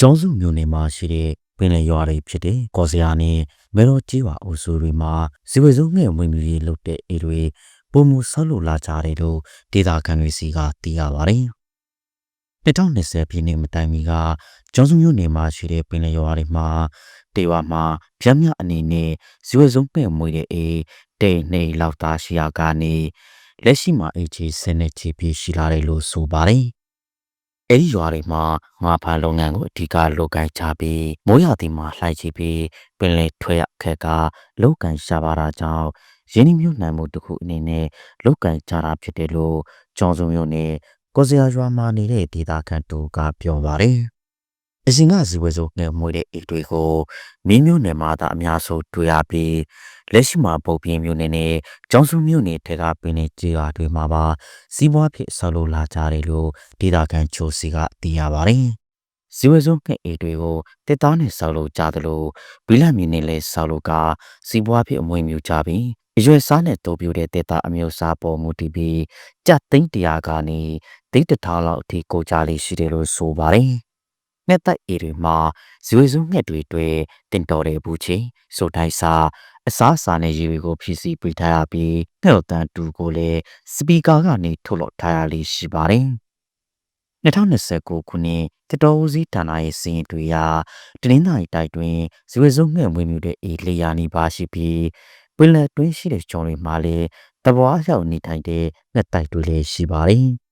ကျောင်းစုမြို့နယ်မှာရှိတဲ့ပင်လယ်ရွာတွေဖြစ်တဲ့ကော်စရာနဲ့မဲတော်ကြီးဝအုပ်စုတွေမှာဇီဝစုံငှဲ့ဝင်မြူရေးလုပ်တဲ့အေတွေပုံမှုဆောက်လုပ်လာကြတယ်လို့ဒေတာခံတွေစီကသိရပါတယ်။2020ပြည်နှစ်မတိုင်မီကကျောင်းစုမြို့နယ်မှာရှိတဲ့ပင်လယ်ရွာတွေမှာတေဝါမှာဗျမ်းမြအနေနဲ့ဇီဝစုံပဲ့မွေတဲ့အေတိတ်နှိမ်လောက်သားရှိရာကနေလက်ရှိမှာအေချီစနစ်ချီပြီးရှိလာတယ်လို့ဆိုပါတယ်။ အဲဒီရွာတွေမှာငါးဖာလုပ်ငန်းကိုအဓိကလုပ်ကိုင်ကြပြီးမိုးရာသီမှာလှိုက်ချပြီးပင်လယ်ထွက်ရခက်ကလုပ်ကိုင်ရှာပါတာကြောင့်ရင်းနှီးမြှုပ်နှံမှုတစ်ခုအနေနဲ့လုပ်ကိုင်ကြတာဖြစ်တယ်လို့ကျောင်းစုံမြို့နယ်ကိုစရာရွာမှာနေတဲ့ဒေတာခန်တူကပြောပါတယ်။ အရင်ကဇီဝစုံငယ်မွေတဲ့အိတ်တွေကိုမင်းမျိုးနယ်မှာသာအများဆုံးတွေ့ရပြီးလက်ရှိမှာပုံပြင်းမျိုးနယ်နဲ့ကျောင်းစုမျိုးနယ်ထဲကပင်နေကြေးရွာတွေမှာပါစီးပွားဖြစ်ဆောက်လုပ်လာကြတယ်လို့ဒေတာခန်ချိုစီကသိရပါတယ်။ဇီဝစုံငယ်အိတ်တွေကိုတက်သားနဲ့ဆောက်လုပ်ကြသလိုဘီလမီနဲ့လည်းဆောက်လုပ်ကစီးပွားဖြစ်အမွေမြူကြပြီးအရွယ်စားနဲ့တိုးပြတဲ့တက်သားအမျိုးအစားပေါ်မူတည်ပြီးကြက်သိန်းတရာကနေဒိတ်တထောင်လောက်အထိကိုကြလေးရှိတယ်လို့ဆိုပါတယ်။ ငှက်တိုက်အေတွေမှာဇွေစုံငှက်တွေတွေ့တင်တော်တဲ့ဘူးချင်းဆိုတိုင်းစာအစားအစာနဲ့ရေတွေကိုဖြည့်ဆည်းပေးထားရပြီးငှက်တန်တူကိုလည်းစပီကာကနေထုတ်လွှတ်ထားရလေးရှိပါတယ်။2029ခုနှစ်တတော်ဦးစီးဌာနရဲ့စီရင်တွေရာတနင်္သာရီတိုက်တွင်ဇွေစုံငှက်မွေးမြူတဲ့အေလေယာနီပါရှိပြီးပင်လယ်တွင်းရှိတဲ့ကျောင်းတွေမှာလည်းတပွားရောက်နေထိုင်တဲ့ငှက်တိုက်တွေလည်းရှိပါတယ်။